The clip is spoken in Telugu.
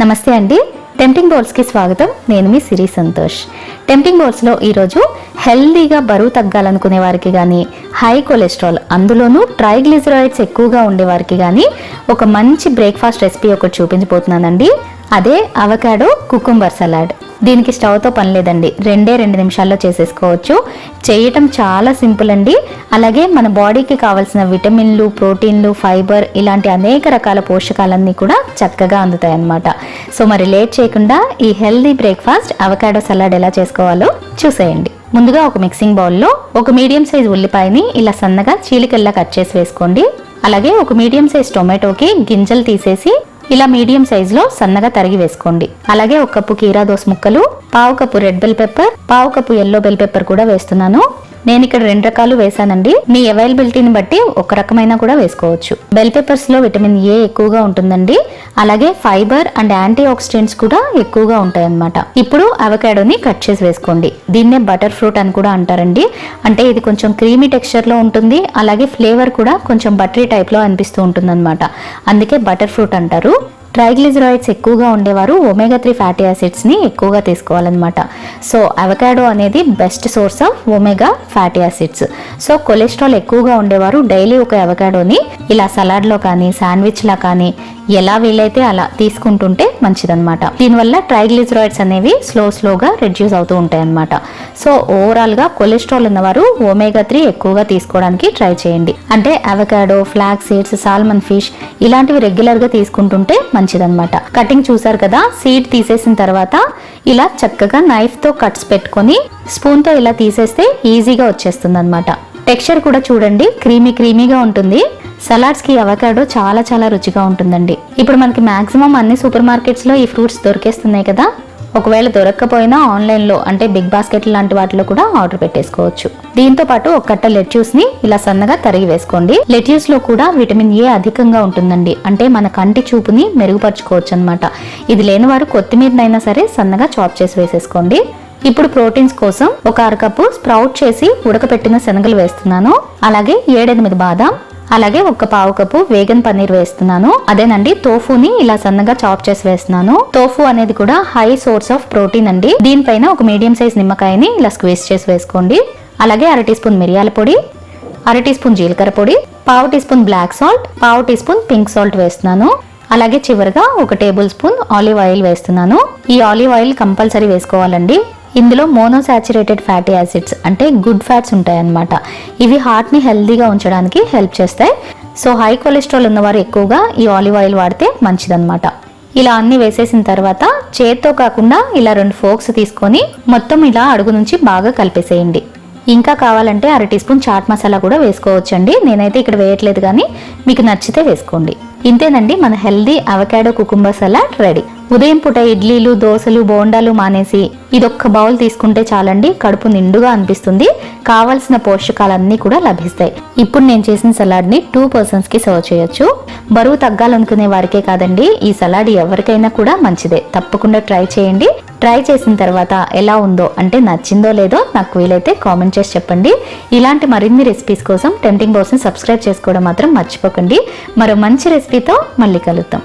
నమస్తే అండి. టెంప్టింగ్ బౌల్స్కి స్వాగతం. నేను మీ సిరి సంతోష్. టెంప్టింగ్ బౌల్స్లో ఈరోజు హెల్దీగా బరువు తగ్గాలనుకునే వారికి కానీ హై కొలెస్ట్రాల్ అందులోనూ ట్రైగ్లిజరాయిడ్స్ ఎక్కువగా ఉండేవారికి కానీ ఒక మంచి బ్రేక్ఫాస్ట్ రెసిపీ ఒకటి చూపించబోతున్నానండి. అదే అవకాడో కుకుంబర్ సలాడ్. దీనికి స్టవ్తో పని లేదండి. రెండే రెండు నిమిషాల్లో చేసేసుకోవచ్చు. చేయటం చాలా సింపుల్ అండి. అలాగే మన బాడీకి కావాల్సిన విటమిన్లు ప్రోటీన్లు ఫైబర్ ఇలాంటి అనేక రకాల పోషకాలన్నీ కూడా చక్కగా అందుతాయి అన్నమాట సో మరి లేట్ చేయకుండా ఈ హెల్దీ బ్రేక్ఫాస్ట్ అవకాడో సలాడ్ ఎలా చేసుకోవాలో చూసేయండి. ముందుగా ఒక మిక్సింగ్ బౌల్లో ఒక మీడియం సైజ్ ఉల్లిపాయని ఇలా సన్నగా చీలికల్లా కట్ చేసి వేసుకోండి. అలాగే ఒక మీడియం సైజ్ టొమాటోకి గింజలు తీసేసి ఇలా మీడియం సైజ్లో సన్నగా తరిగి వేసుకోండి. అలాగే ఒక కప్పు కీరా దోస ముక్కలు పావు కప్పు రెడ్ బెల్ పెప్పర్ పావు కప్పు ఎల్లో బెల్ పెప్పర్ కూడా వేస్తున్నాను. నేను ఇక్కడ రెండు రకాలు వేసానండి మీ అవైలబిలిటీని బట్టి ఒక రకమైన కూడా వేసుకోవచ్చు. బెల్ పేపర్స్లో విటమిన్ ఏ ఎక్కువగా ఉంటుందండి. అలాగే ఫైబర్ అండ్ యాంటీ ఆక్సిడెంట్స్ కూడా ఎక్కువగా ఉంటాయి అనమాట ఇప్పుడు అవకాడోని కట్ చేసి వేసుకోండి. దీన్నే బటర్ ఫ్రూట్ అని కూడా అంటారండి. అంటే ఇది కొంచెం క్రీమీ టెక్స్చర్లో ఉంటుంది. అలాగే ఫ్లేవర్ కూడా కొంచెం బటరీ టైప్లో అనిపిస్తూ ఉంటుంది అందుకే బటర్ ఫ్రూట్ అంటారు. ట్రైగ్లిజరాయిడ్స్ ఎక్కువగా ఉండేవారు ఒమేగా త్రీ ఫ్యాటీ యాసిడ్స్ని ఎక్కువగా తీసుకోవాలన్నమాట. సో అవకాడో అనేది best source of omega fatty acids. So cholesterol ఎక్కువగా ఉండేవారు డైలీ ఒక అవకాడోని ఇలా సలాడ్లో కానీ శాండ్విచ్లా కానీ ఎలా వీలైతే అలా తీసుకుంటుంటే మంచిదన్నమాట. దీనివల్ల ట్రైగ్లిజరాయిడ్స్ అనేవి స్లో స్లోగా రెడ్యూస్ అవుతూ ఉంటాయన్నమాట. సో ఓవరాల్గా కొలెస్ట్రాల్ ఉన్నవారు ఒమేగా త్రీ ఎక్కువగా తీసుకోవడానికి ట్రై చేయండి. అంటే avocado flax seeds salmon fish ఇలాంటివి రెగ్యులర్గా తీసుకుంటుంటే మంచి మంచిదన్నమాట. కటింగ్ చూసారు కదా? సీడ్ తీసేసిన తర్వాత ఇలా చక్కగా నైఫ్తో కట్స్ పెట్టుకొని స్పూన్తో ఇలా తీసేస్తే ఈజీగా వచ్చేస్తుంది అనమాట టెక్స్చర్ కూడా చూడండి క్రీమీ క్రీమీగా ఉంటుంది. సలాడ్స్కి అవకాడో చాలా చాలా రుచిగా ఉంటుందండి. ఇప్పుడు మనకి మాక్సిమం అన్ని సూపర్ మార్కెట్స్లో ఈ ఫ్రూట్స్ దొరికేస్తున్నాయి కదా? ఒకవేళ దొరక్కపోయినా ఆన్లైన్లో అంటే బిగ్ బాస్కెట్ లాంటి వాటిలో కూడా ఆర్డర్ పెట్టేసుకోవచ్చు. దీంతో పాటు ఒక కట్ట లెట్యూస్ని ఇలా సన్నగా తరిగి వేసుకోండి. లెట్యూస్లో కూడా విటమిన్ ఏ అధికంగా ఉంటుందండి. అంటే మన కంటి చూపుని మెరుగుపరచుకోవచ్చు అనమాట ఇది లేని వారు కొత్తిమీరనైనా సరే సన్నగా చాప్ చేసి వేసేసుకోండి. ఇప్పుడు ప్రోటీన్స్ కోసం ఒక అరకప్పు స్ప్రౌట్ చేసి ఉడకపెట్టిన శనగలు వేస్తున్నాను. అలాగే ఏడెనిమిది బాదాం అలాగే ఒక పావు కప్పు వేగన్ పన్నీర్ వేస్తున్నాను. అదేనండి తోఫుని ఇలా సన్నగా చాప్ చేసి వేస్తున్నాను. తోఫు అనేది కూడా హై సోర్స్ ఆఫ్ ప్రోటీన్ అండి. దీనిపైన ఒక మీడియం సైజ్ నిమ్మకాయని ఇలా స్క్వీజ్ చేసి వేసుకోండి. అలాగే అర టీ స్పూన్ మిరియాల పొడి అర టీ స్పూన్ జీలకర్ర పొడి పావు టీ స్పూన్ బ్లాక్ సాల్ట్ పావు టీ స్పూన్ పింక్ సాల్ట్ వేస్తున్నాను. అలాగే చివరిగా ఒక టేబుల్ స్పూన్ ఆలివ్ ఆయిల్ వేస్తున్నాను. ఈ ఆలివ్ ఆయిల్ కంపల్సరీ వేసుకోవాలండి. ఇందులో మోనోసాచురేటెడ్ ఫ్యాటీ యాసిడ్స్ అంటే గుడ్ ఫ్యాట్స్ ఉంటాయన్నమాట. ఇవి హార్ట్ని హెల్దీగా ఉంచడానికి హెల్ప్ చేస్తాయి. సో హై కొలెస్ట్రాల్ ఉన్నవారు ఎక్కువగా ఈ ఆలివ్ ఆయిల్ వాడితే మంచిదన్నమాట. ఇలా అన్ని వేసేసిన తర్వాత చేత్తో కాకుండా ఇలా రెండు ఫోక్స్ తీసుకొని మొత్తం ఇలా అడుగు నుంచి బాగా కలిపేసేయండి. ఇంకా కావాలంటే అర టీ స్పూన్ చాట్ మసాలా కూడా వేసుకోవచ్చండి. నేనైతే ఇక్కడ వేయట్లేదు కానీ మీకు నచ్చితే వేసుకోండి. ఇంతేనండి మన healthy avocado cucumber salad ready ఉదయం పూట ఇడ్లీలు దోశలు బోండాలు మానేసి ఇదొక్క బౌల్ తీసుకుంటే చాలండి. కడుపు నిండుగా అనిపిస్తుంది. కావలసిన పోషకాలన్నీ కూడా లభిస్తాయి. ఇప్పుడు నేను చేసిన సలాడ్ని టూ పర్సన్స్కి సర్వ్ చేయొచ్చు. బరువు తగ్గాలనుకునే వారికే కాదండి. ఈ సలాడ్ ఎవరికైనా కూడా మంచిదే. తప్పకుండా ట్రై చేయండి. ట్రై చేసిన తర్వాత ఎలా ఉందో అంటే నచ్చిందో లేదో నాకు వీలైతే కామెంట్ చేసి చెప్పండి. ఇలాంటి మరిన్ని రెసిపీస్ కోసం టెంటింగ్ బాక్స్ని సబ్స్క్రైబ్ చేసుకోవడం మాత్రం మర్చిపోకండి. మరో మంచి రెసిపీతో మళ్ళీ కలుద్దాం.